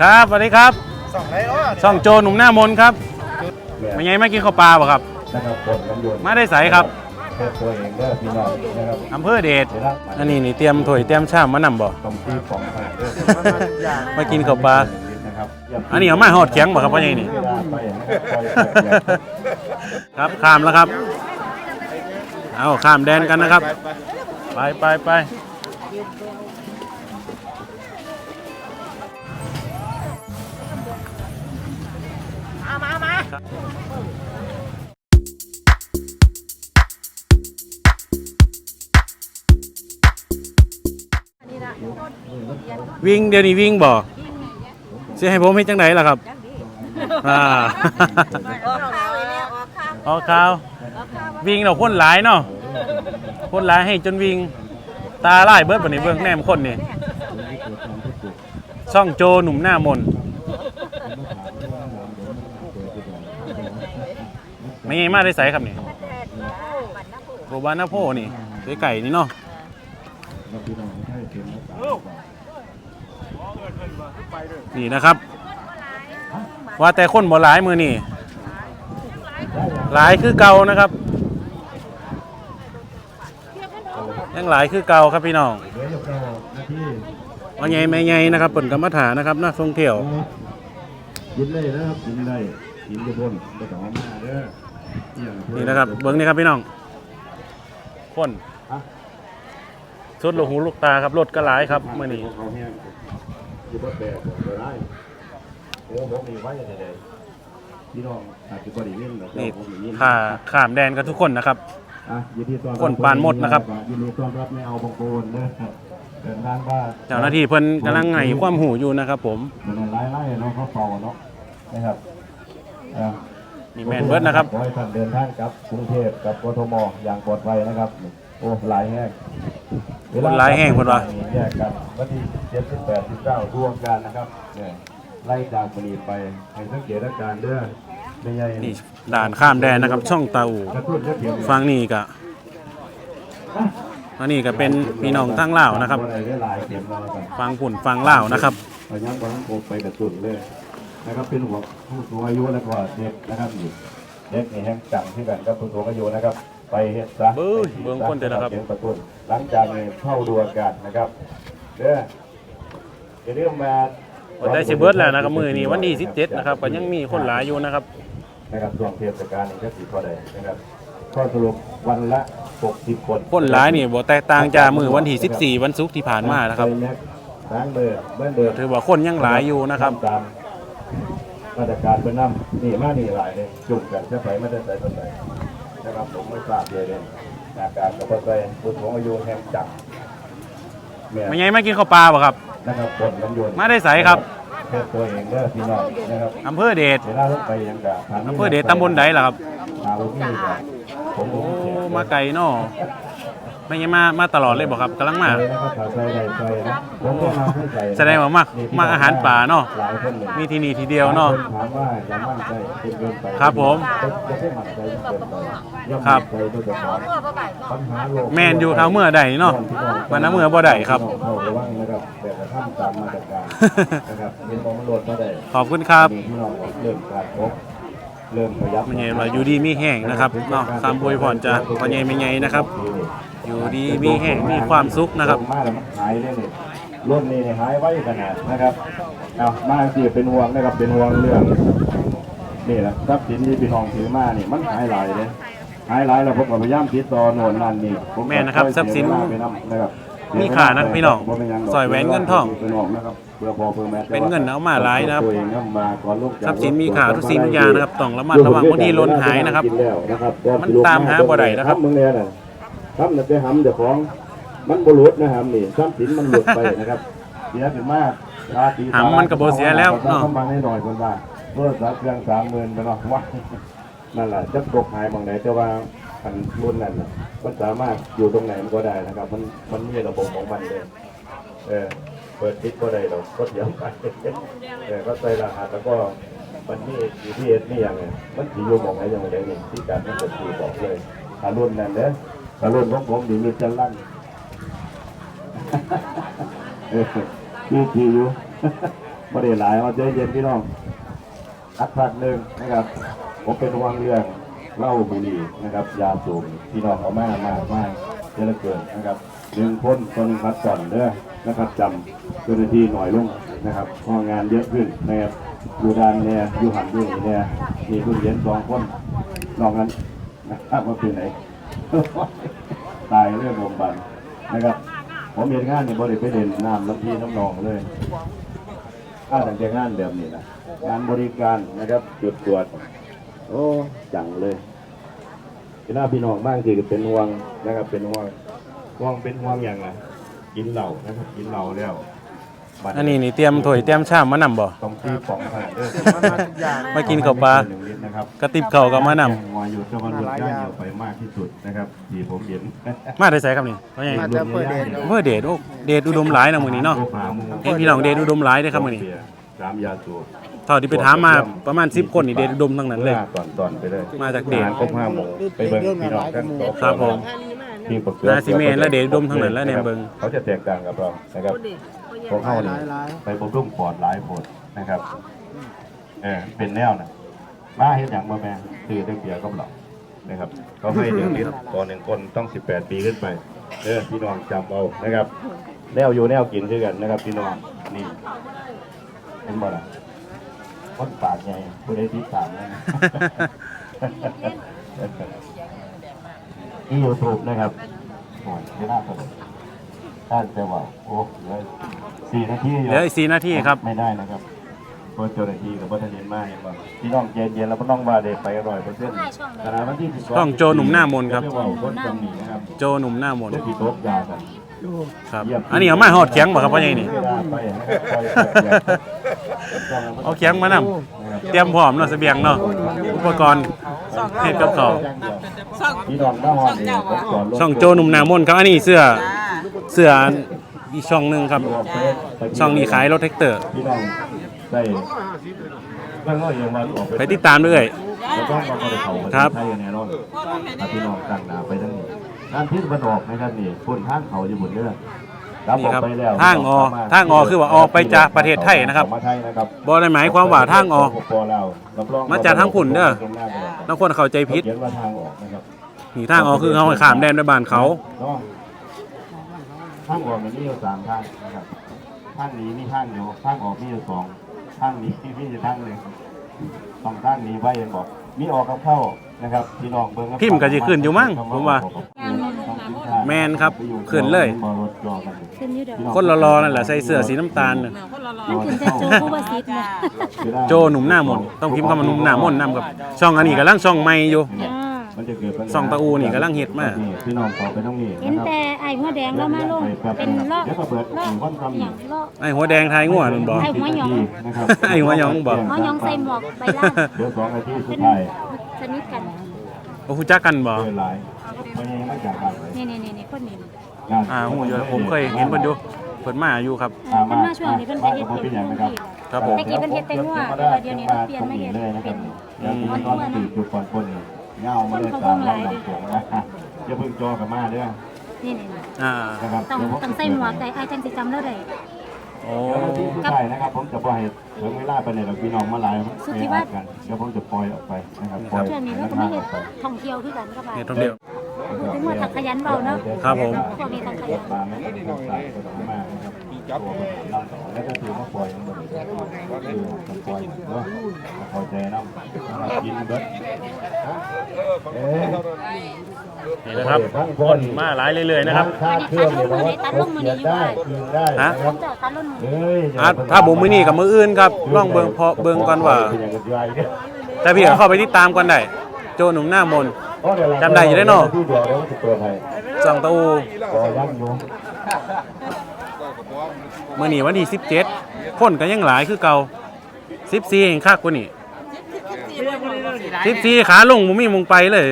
ครับสวัสดีครับ สองไรเนาะช่องโจหนุ่มหน้ามนต์ครับไม่ไงไม่กินข้าวปลาบ่ครับ นะครับคนกันยนต์มาได้ใสครับเพื่อตัวเองเด้อพี่น้องนะครับอำเภอเดชเดี๋ยวละอันนี้นี่เตรียมถ้วยเตรียมชามมานำบ่ ตรงที่ของผ่านเด้อมากินข้าวปลา นะครับอันนี้เอามาหอดแข็งบ่ครับพ่อใหญ่นี่ เวลาไปนะครับปล่อยเสียงครับข้ามแล้วครับ เอาข้ามแดนกันนะครับ ไปไปไป วิ่งเดี๋ยวนี้วิ่งบ่สิให้ผมให้จังไหนล่ะครับอ่าออกข่าวอีกแล้วออกข่าวออกข่าวออกข่าวว่าวิ่งเราคนหลายเนาะคนหลายให้จนวิ่งตาลายเบิดบันนี้เบิ่งแนมคนนี่ช่องโจหนุ่มหน้ามน ไม่มาได้ใสครับนี่แพทย์บัตรน้ำผู้โบบานนาโพนี่ไก่ไก่นี่เนาะนี่นะครับ ว่าแต่คนบ่หลายมือนี่หลายคือเก่านะครับยังหลายคือเก่าครับพี่น้องเดี๋ยวจะเข้าหน้าที่ว่าไงไม่ไงนะครับเปิ่นกรรมฐานนะครับนักท่องเที่ยวกินได้นะครับกินได้กินจะพ่นไปต่อมาเด้อเที่ยง นี่นะครับเบิ้งนี่ครับพี่น้องคนอะสุดลูกหูลูกตาครับรถก็หลายครับมื่อนี้เขาแห้งอยู่บนแบบเดี๋ยวได้เดี๋ยวผมมีไว้จะได้พี่น้องอาจจะบ่ได้ยินแต่นี่ผมได้ยินข่าข้ามแดนกันทุกคนนะครับอะยินดีต้อนรับคนปานหมดนะครับยินดีต้อนรับในเอาบางโคนเด้อเดินทางว่าเจ้าหน้าที่เพิ่นกำลังให้ความหูอยู่นะครับ ผมมันไล่ไล่เนาะเขาเฝ้าเนาะนะครับอะ นี่แมนเบิร์ดนะครับ ขอให้ท่านเดินทางกลับกรุงเทพกับกทมอย่างปลอดภัยนะครับ โอ้หลายแห้งคนหลายแห้งเพิ่นว่าแยกกันวันที่เจ็ดสิบแปดสิบเก้าร่วมกันนะครับเนี่ยไล่จากปรีไปให้สังเกตอาการเด้อไม่ใหญ่นี่ด่านข้ามแดนนะครับ ช่องตาอูกระตุ้นกระเทียมฟังนี่กะอันนี้ก็เป็นพี่น้องทั้งลาวนะครับได้หลายเข็มแล้วกันฟังผุ่นฟังลาวนะครับ พยายามบอลโกไปกระตุ้นเลย นะครับเป็นหัวผู้สูงอายุแล้วก็เด็กนะครับอยู่เด็กนี่แห้งจังที่กันกับผู้สูงอายุนะครับ ไปเฮ็ดซะเบ้ยเบิ่งคนเด้อนะครับ เสียงกระตุ้นหลังจากนี้เข้าดูอากาศนะครับเด้ออย่าลืมมาวันได้สิเบิร์ดแล้วนะครับมือนี้วันที่17นะครับก็ยังมีคนหลายอยู่นะครับนะครับช่วงเทศกาลนี้ก็สิพอได้นะครับข้อสรุปวันละ 60 คนคนหลายนี่บ่แตกต่างจากมือวันที่14 วันศุกร์ที่ผ่านมานะครับใส่แม็กซ์ล้างมือเมื่อเดิมถือว่าคนยังหลายอยู่นะครับตา มมาตรการเพื่อนำนี่มานี่หลายเลยจุ่มกันจะไปไม่ได้ใส่ต้นใส่นะครับผมไม่ทราบเลยเลยอาการกับต้นใส่ผู้สูงอายุแห่งจักรแม่ไม่ไงไม่กินข้าวปลาบ่ครับ นะครับคนน้ำยนต์มาได้ใสครับเพื่อตัวเองเด้อพี่น้องนะครับอำเภอเดชเวลาลงไปยังกะอำเภอเดชตำบลใดล่ะครับ หาลูกพี่กันผมโอ้ มาไกลเนาะ ไม่ใช่มามาตลอดเลยบ่ครับกำลังมาเลยนะครับถ้าใส่ได้ใส่นะผมก็มาให้ใส่แสดงว่ามักมักอาหารป่าเนาะหลายคนเลยมีที่นี่ทีเดียวเนาะถามว่าอย่ามั่นใจจนเกินไปครับผมจะไม่มั่นใจจนเกินไปย่อมครับมั่นใจด้วยตัวเองทั่วประบาทปัญหาโลกแม่นอยู่เท่าเมื่อใดเนาะวันน้ำเมื่อบ่ได้ครับเข้าระวังนะครับแต่กระทำตามมาตรการนะครับเป็นของมันโดดมาได้ขอบคุณครับมีพี่น้องเริ่มการพบเริ่มขยับไม่ใช่ว่าอยู่ดีมีแห้งนะครับเนาะคำอวยพรจะพ่อใหญ่ไม่ใหญ่นะครับ อยู่ดีมีแห้งมีความสุขนะครับมาแล้วมันหายเลยนี่รุ่นนี้นี่หายไว้ขนาดนะครับเอามาสิเป็นห่วงนะครับเป็นห่วงเรื่องนี่แหละทรัพย์สินที่พี่น้องถือมานี่มันหายหลายเลยหายหลายแล้วผมก็พยายามติดต่อโน่นนั่นนี่ผมแม่นะครับทรัพย์สินไปนำนะครับมีค่านะพี่น้องบ่เป็หยังดกสร้อยแหวนเงินทองเป็นห่วงนะครับเพื่อพอเพื่อแม่แต่ว่าเป็นเงินเอามาหลายนะครับตัวเองเอามาก่อนลูกจากทรัพย์สินมีค่าทุกสิ่งทุกอย่างนะครับต้องระมัดระวังบางทีหล่นหายนะครับกิแล้วนะครับ มันตามหาบ่ได้นะครับมึงเนี่ยน่ะ ทำน่ะไปหำเจ้าของมันบ่หลุดนะครับนี่ทรัพย์สินมันหลุดไปนะครับ เสียเป็นมากราตรีหำมันก็บ่เสียแล้วเนาะต้องมาให้หน่อยคนว่าโทรศัพท์เครื่องสามหมื่นไปเนาะว่านั่นแหละจะกบหายบางไหนจะว่าอันรุ่นนั้นน่ะมันสามารถอยู่ตรงไหนมันก็ได้นะครับ มันมันมีระบบของมันเลยเออเปิดปิดก็ได้เราก็เดี๋ยวไปเออก็ใส่รหัสแล้วก็มันมีอยู่ที่เอสนี่อย่างไงมันสีอยู่บอกไหนอย่างไรนี่ที่การที่เกิดสีบอกเลยถ้ารุ่นนั้นเด้อถ้ารุ่นของผมดีมีจะลั่นเออคือคืออยู่ไม่ได้หลายเอาใจเย็นพี่น้องอัดพักหนึ่งนะครับ ผมเป็นห่วงเรื่องเหล้าบุหรี่นะครับ ยาสูบพี่น้องเอามากมากมากเยอะเหลือเกินนะครับหนึ่งคนคนหนึ่งพัดก่อนเด้อนะครับจำเจ้าหน้าที่หน่อยลงนะครับพองานเยอะขึ้นนะครับอยู่ด้านเนี่ยอยู่หันอยู่นี่เนี่ยมีผู้เรียนสองคนนอกนั้นนะครับว่าเป็นไหน ตายเรื่องลมบันนะครับ ผมเรียนงานในบริเวณเด่นน้ำน้ำพีน้ำนองเลยถ้าแต่งแต่งานแบบนี้นะงานบริการนะครับ จุดตรวจ โอ้จังเลยพี่น้าพี่น้องบ้างที่เป็นห่วงนะครับ เป็นห่วงห่วงเป็นห่วงอย่างไรกินเหล้านะครับกินเหล้าแล้ว บัดอันนี้นี่เตรียมถ้วยเตรียมชามมานำบ่ ต้องซื้อของขนาดเด้อมากินข้าวปลา หนึ่งลิตรนะครับกระติบข้าวก็มานำงออยู่จะมันลดย่างเดียวไปมากที่สุดนะครับที่ผมเห็นมาได้ใส่ครับนี่ว่าไงมาจากเปิดเดชเพื่อเดชโอ้เดชอุดมหลายนะมื้อนี้เนาะเห็นพี่น้องเดชอุดมหลายเด้อครับมื้อนี้สามยาสูบเท่าที่ไปถามมาประมาณ 10 คนนี่เดชอุดมทั้งนั้นเลย ตอนตอนๆไปเลยมาจากเดชงนครบห้าโมงไปเบิ่งพี่น้องกันครับผม ที่ประกวดนาซีเมนและเดชอุดมทั้งนั้นแล้วเนี่ยเบิ่ง เขาจะแตกต่างกับเรานะครับ พวกเขานี่ไปบำรุงปอดหลายผลนะครับ เออเป็นแนวนะมาเห็นอย่างบ่แม่คือเรื่องเบียร์ก็หลอกนะครับเขาให้หนึ่งลิตรต่อหนึ่งคนต้อง 18 ปีขึ้นไปเออพี่น้องจำเอานะครับ แนวอยู่แนวกินคือกันนะครับ พี่น้องนี่เห็นบ่ล่ะคนปากใหญ่ผู้ใดที่ปากนะที่ยูทูบนะครับโอ้ยไม่น่าสนุก ถ้าจะว่าโอ้เหลือสี่นาทีอยู่เหลืออีก4นาทีครับ ไม่ได้นะครับเพราะเจ้าหน้าที่กับวัฒนเย็นมากเห็นป่ะพี่น้องเย็นเย็นๆแล้วก็ต้องว่าเด็ไปอร่อยเปอร์เซ็นต์ขณะวันที่สิบช่องโจหนุ่มหน้ามนต์ครับเยกว่าคนจำหนีนะครับโจหนุ่มหน้ามนต์เดี๋ยวที่โต๊ะยากันครับ อันนี้เอามาหอดเคียงบ่ครับว่าไงนี่เวลาไปนะครับปล่อยแบบเอาเคียงมานำเตรียมพร้อมเนาะเสบียงเนาะอุปกรณ์เฮ็ดกับข้าวพี่น้องหน้าหอดเองผมสอนลช่องโจหนุ่มหน้ามนต์ครับอันนี้เสื้อ เสื้ออีกช่องหนึงครับ ช่องนี้ขายรถแท็กเตอร์พี่น้องได้เรื่องน้อยเองว่าออกไปติดตามด้วยแล้วก็มาเขาครับไทยแน่นอนถ้าพี่น้องตั้งหนาไปทั้งนี้งานพิษมันออกนะครับนี่พุ่นทางเขาอยู่บนเรือรับนี่ออกครับไปแล้วทางออกทางออกคือว่าออกไปจากประเทศไทยนะครับมาไทยนะครับบ่ได้หมายความว่าทางออกปลาวรับรองมาจากทางพุ่นเด้อบางคนเข้าใจผิดเขียนว่าทางออกนะครับนี่ทางออกคือเขาให้ข้ามแดนไปบ้านเขาเนาะ ทางออกมันมีอยู่สามทางนะครับทางนี้มีทางเดียวทางออกมีอยู่สองทางนี้มีอยู่ทางหนึ่งสองทางนี้ไว้ยังบอก มีออกกับเข้านะครับพี่น้องเบิ่งครับพิมพ์ก็สิขึ้นอยู่มั้งผมว่า แม่นครับขึ้นเลยขึ้นอยู่เด้อคนรอๆนั่นแหละใส่เสื้อสีน้ำตาลน่ะมันขึ้นแต่โจผู้ว่าสิทธิ์นะโจหนุ่มหน้ามนต์ต้องพิมพ์คำว่าหนุ่มหน้ามนต์นำครับช่องอันนี้กำลังช่องใหม่อยู่จ้า มันจะเกิดปัญหาส่องตะอูนี่กำลังเฮ็ดมาพี่น้องขอไปต้องนี่เห็นแต่ไอ้หัวแดงแล้วมาลงเป็นลอกเดี๋ยวก็เปิดลอกวันคำอนี่ย่างลอกไอ้หัวแดงทายง่วนั่นบ่ ไอ้หัวหยอง นะครับไอ้หัวหยองบอกหัวหยองใส่หมวกใบล่างเดี๋ยวสองนาทีสุเป็ดนท้ายสนิทกันโอ้ฮู้จักกันบ่ เดินหลายวันนี้มาจากบ้านเลยนี่นี่นี่นี่คนนี้งานอ่าฮู้อยู่ผมเคยเห็นเพิ่นอยู่เพิ่นมาอยู่ครับเพิ่นมาช่วงนี้เพิ่นไปเฮ็ดมาเฮ็ดเป็นอย่างนะครับครับผม เมื่อกี้เพิ่นเฮ็ดแต่งัวแต่ว่าเดี๋ยวนี้เราเปลี่ยนมาเฮ็ดเลยนะคเป็รับนเดี๋ยวที่มันต้องติดจุดก่อนคนนี่ เงามาเลยตามลำหนังสงนะอย่าเพิ่งจอกับมาเด้อนี่นี่นี่อ่านะครับต้องต้องใส่หมวกแต่ไอ้จังสิจำแล้วได้โอ้เดี๋ยววันที่สุดท้ายนะครับ ผมจะปล่อยถึงเวลาไปเนี่ยเราพี่น้องมาหลายไปอัดกันเดี๋ยวผมจะปล่อยออกไปนะครับปล่อยช่วงนี้เราก็ไม่เฮ็ดท่องเที่ยวคือกันก็ไปเฮ็ดท่องเที่ยวพูดถึงว่าถ้าขยันเบาเนาะครับผมพวกนี้ต้องขยัน มาไม่ต้องใส่ก็ต้องมานะครับตัวมันนำสองแล้วก็คือมาปล่อยมันคือมันปล่อยเนาะพอใจน้ำกินเบิดเอ๊ะนี่นะครับคนมาหลายเรื่อยๆนะครับค่าเครื่องเนี่ยเราว่าเขาเขียนได้คืนได้นะครับเจ้าตาลุ่นมือเฮ้ยอะถ้าบ่มื้อนี้กับมื้ออื่นครับลองเบิ่งพอเบิ่งก่อนว่าแต่พี่ก็เข้าไปติดตามก่อนได้โจหนุ่มหน้ามนต์จำได้อยู่ได้เนาะที่เดียวเดี๋ยวมันจะเปิดให้ช่องตะอู รอยังอยู่มื้อนี้วันที่17คนก็ยังหลายคือเก่า14เองคักกว่านี่14ขาลงบ่มีมุงไปเลย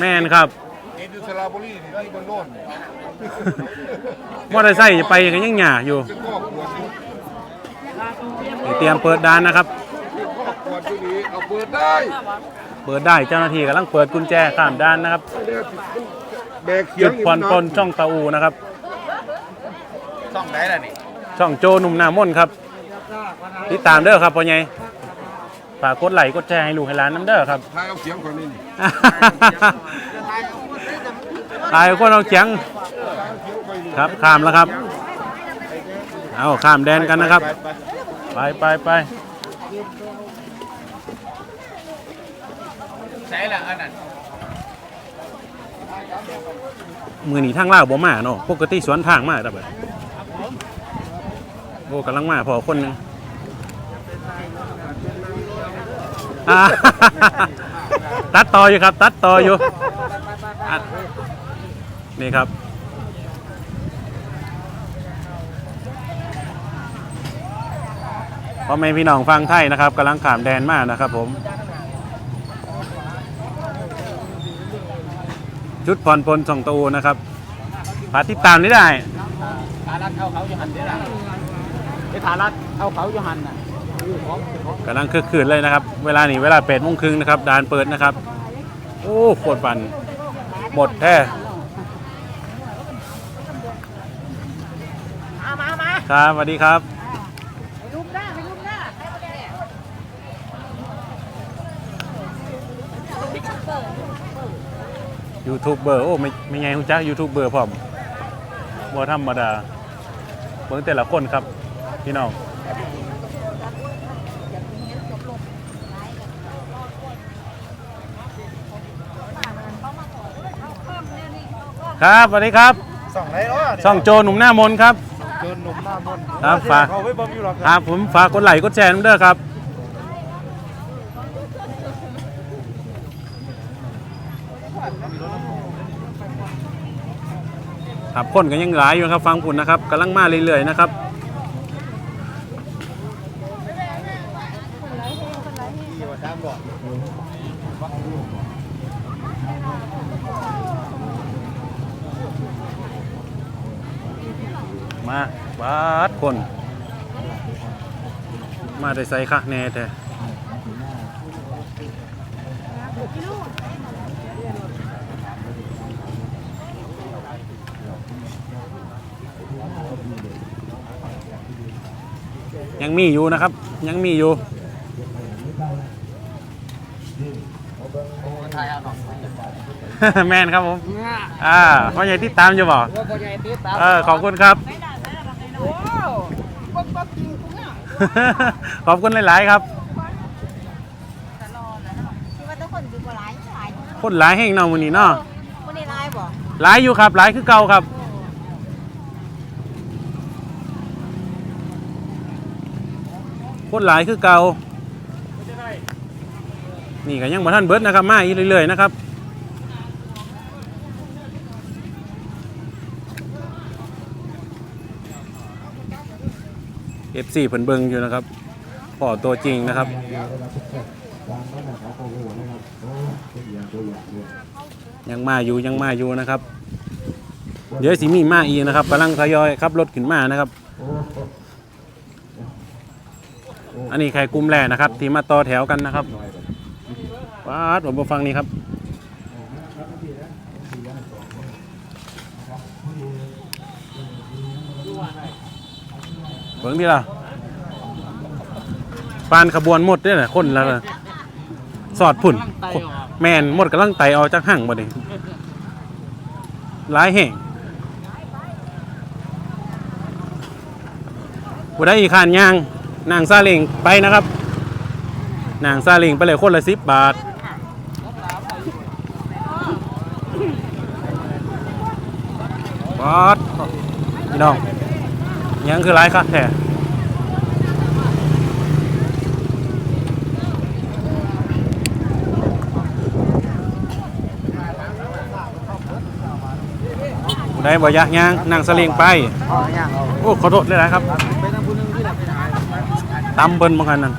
แม่นครับนี่ดูสระบุรีนี่ที่บนโน่นมอเตอร์ไซค์จะไปกันยังหย่าอยู่เป็นครอบครัวสินี่เตรียมเปิดด้านนะครับครอบครัวที่นี้เอาเปิดได้ เปิดได้เจ้าหน้าที่กำลังเปิดกุญแจข้ามด้านนะครับแบกเขียจุงดผ่อนปลนช่องตะอูนะครับ ช่องไหนล่ะนี่ช่องโจหนุ่มหน้ามนต์ครับติดตามเด้อครับพ่อใหญ่ฝากกดไลค์กดแชร์ให้ลูกให้หลานน้ำเด้อครับ ทายเอาเสียงคนนี้นี่ตายคนเอาเขียงครับข้ามแล้วครับ เอาข้ามแดนกันนะครับ ไปไปไปมือหนีทางลาวบ่มาเนาะปกติสวนทางมาแต่แบบ โอ้กำลังมาพอคนหนึงอ่า ตัดต่ออยู่ครับ ตัดต่ออยู่อะนี่ครับ พ่อแม่พี่น้องฟังไทยนะครับกำลังขามแดนมากนะครับผมจุดผ่อนปลนสองตูนะครับฝากติดตามนี้ได้ฐานัดเอาเขาอยู่หันเด้อล่ะไอ้ฐานัดเอาเขาอยู่หันน่ะกำลังคึกคืนเลยนะครับ เวลานี้เวลาแปดโมงครึ่งนะครับด่านเปิดนะครับ โอ้โคตรปันหมดแท้ครับสวัสดีครับยูทูบเบอร์โอ้ไม่ไม่ไงคุณจ้ายูทูบเบอร์พร้อมบ่ธรรมดาเบิ่งแต่ละคนครับ พี่น้องครับสวัสดีครับส่องไรเนาะช่องโจหนุ่มหน้ามนต์ครับเดินหนุ่มหน้ามนต์ครับฝากเขาไว้บ่มีหรอกครับผมฝากกดไลค์กดแชร์น้ำเด้อครับครับคนก็ยังหลายอยู่ครับฟังผุนนะครับกำลังมาเรื่อยๆนะครับ มาบาดคน มาได้ใส่ค่ะแน่แท้ยังมีอยู่นะครับ ยังมีอยู่ แมนครับผม อ่าพ่อใหญ่ที่ตามอยู่บ่ว่าพ่อใหญ่ติดตามเออขอบคุณครับโอ้บักบักจริงทุกอย่างขอบคุณหลาย ๆ ครับคิดว่าทุกคนดีกว่าหลายหลายคนหลายแห่งเนาะมื้อนี้เนาะคนในไลน์บอกหลายอยู่ครับหลายคือเก่าครับคนหลายคือเก่า นี่ก็ยังบ่ทันเบิดนะครับมาอีกเรื่อยๆนะครับ FC เพิ่นเบิ่งอยู่นะครับพอตัวจริงนะครับยังมาอยู่ยังมาอยู่นะครับ เดี๋ยวสิมีมาอีนะครับกำลังทยอยขับรถขึ้นมานะครับ อันนี้ใครกุมแรกนะครับ ที่มาต่อแถวกันนะครับ ป้าดผมมาฟังนี่ครับเบิ่งดีล่ะปานขบวนหมดเนี่ยนะคนแล้วนะสอดผุ่น แมนหมดกำลังไตเอาจากหั่งบ่ดิหลายแห่งบ่ได้อีกขานย่างนางซาเล้งไปนะครับนางซาเล้งไปเลยคนละสิบบาท บาทพี่น้องยังคือหลายครับแท้ผู้ใดบ่อยากย่างนางซาเล้งไปเอาอย่างเอาโอ้ขอโทษเลยนะครับไปทางผู้หนึงที่ไหนไปไหนตำเบิ้ลบางคันนั่น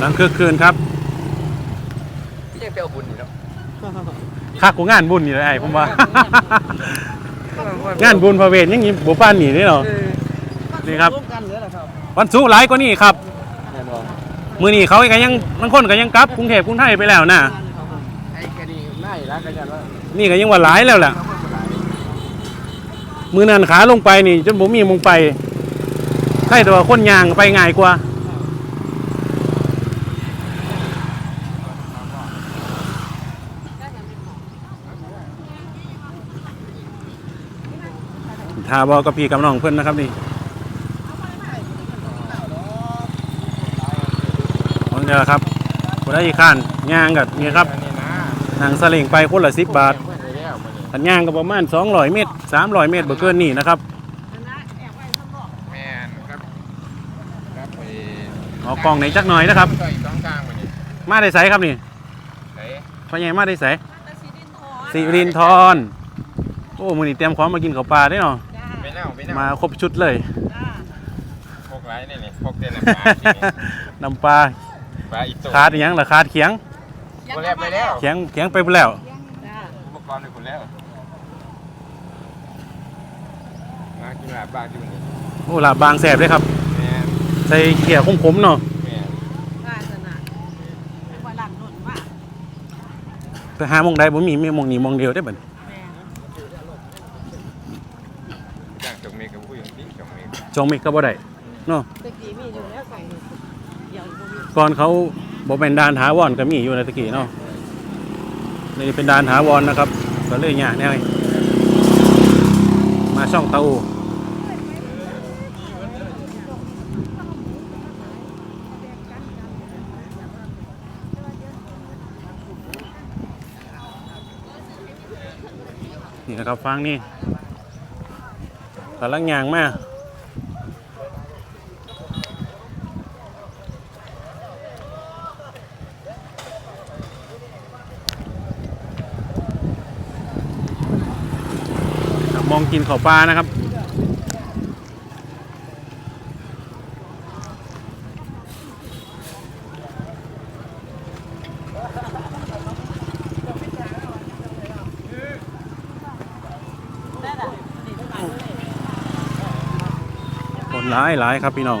หลังคือคืนครับพี่ยังไปเอาบุญอยู่เนาะค่ากูงานบุญนี่เลยไอ้ผมว่า งานบุญพระเวทยังงี้บัวป้านหนีนี่เนาะนี่ครับร่วมกันเหลือเหรอครับวันศุกร์หลายกว่านี้ครับ แน่นอนวมือนี้เขาก็ยังบางคนก็ยังกลับกรุงเทพกรุงไทยไปแล้วนะไอ้กระดิ่งไม่แล้วก็จะว่านี่ก็ยังว่าหลายแล้วแหละมือนันขาลงไปนี่ จนผมมีมงไปใช่แต่ว่าคนยางไปง่ายกว่า ทาบอกกับพี่กับน้องเพื่อนนะครับนี่นี่แหละครับคนได้อีกขั้นย่างกับนี่ครับอันนี้นะหนังสลิงไปคนละสิบบาทเพื่อนไปแล้วมันนี่ขันย่างก็ประมาณ200เมตร300เมตรบ่เกินนี่นะครับแม่นครับครับไปออกกล้องไหนจักหน่อยนะครับต่อยสองกลางมันนี่มาได้ไสครับนี่ไหนพ่อใหญ่มาได้ไสสิรินทรโอ้มื้อนี้เตรียมของมากินข้าวปลาได้เนาะไปเน่าไปเน่ามาครบชุดเลยพกไรนี่นี่พกเต้นน้ำปลาที่นี่น้ำปลาปลาอีโต้ขาดอีหยังล่ะขาดเขียงคนแรกไปแล้วเขียงเขียงไปแล้ว อุปกรณ์ในคนแล้วมากินหลาบางอยู่นี่โอ้ลาบบางแสบเลยครับ แม่นใส่เขียขมๆเนาะแม่นว่าสนะว่าหลังหนุนว่าแต่หาหมองใดบ่มีมีหมองนี้หมองเดียวได้บัดแม่ จ้างจ งเมฆกับผู้หญิงที่จงเมฆจองมิกก็บ่ได้เนาะตะกี้มีอยู่แล้วใส่เดี๋ยวบ่มีก่อนเขาบ่เป็นดานถาวรก็มีอยู่ในตะกี้เนาะนี่เป็นดานถาวรนะครับก็เลยยากแน่เลยมาช่องเตาอูนี่นะครับฟังนี่ กำลังยางมากมองกินข้าวปลานะครับ หลายหลายครับพี่น้อง